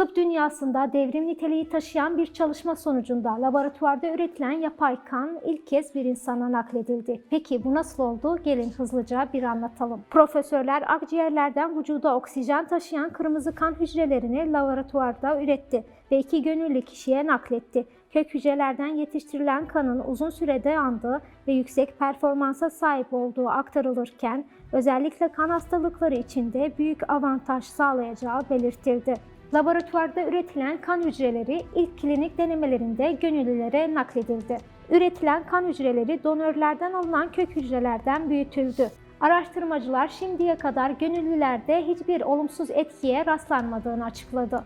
Tıp dünyasında devrim niteliği taşıyan bir çalışma sonucunda laboratuvarda üretilen yapay kan ilk kez bir insana nakledildi. Peki bu nasıl oldu? Gelin hızlıca bir anlatalım. Profesörler akciğerlerden vücuda oksijen taşıyan kırmızı kan hücrelerini laboratuvarda üretti ve iki gönüllü kişiye nakletti. Kök hücrelerden yetiştirilen kanın uzun sürede yandığı ve yüksek performansa sahip olduğu aktarılırken özellikle kan hastalıkları içinde büyük avantaj sağlayacağı belirtildi. Laboratuvarda üretilen kan hücreleri ilk klinik denemelerinde gönüllülere nakledildi. Üretilen kan hücreleri donörlerden alınan kök hücrelerden büyütüldü. Araştırmacılar şimdiye kadar gönüllülerde hiçbir olumsuz etkiye rastlanmadığını açıkladı.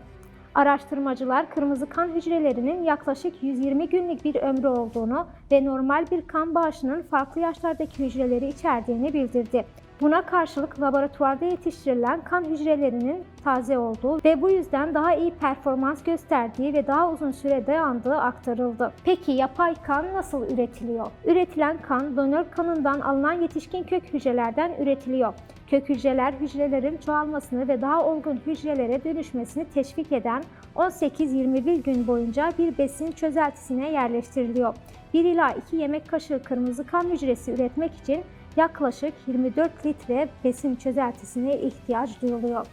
Araştırmacılar kırmızı kan hücrelerinin yaklaşık 120 günlük bir ömrü olduğunu ve normal bir kan bağışının farklı yaşlardaki hücreleri içerdiğini bildirdi. Buna karşılık laboratuvarda yetiştirilen kan hücrelerinin taze olduğu ve bu yüzden daha iyi performans gösterdiği ve daha uzun süre dayandığı aktarıldı. Peki yapay kan nasıl üretiliyor? Üretilen kan donör kanından alınan yetişkin kök hücrelerden üretiliyor. Kök hücreler hücrelerin çoğalmasını ve daha olgun hücrelere dönüşmesini teşvik eden 18-21 gün boyunca bir besin çözeltisine yerleştiriliyor. 1 ila 2 yemek kaşığı kırmızı kan hücresi üretmek için yaklaşık 24 litre besin çözeltisine ihtiyaç duyuluyor.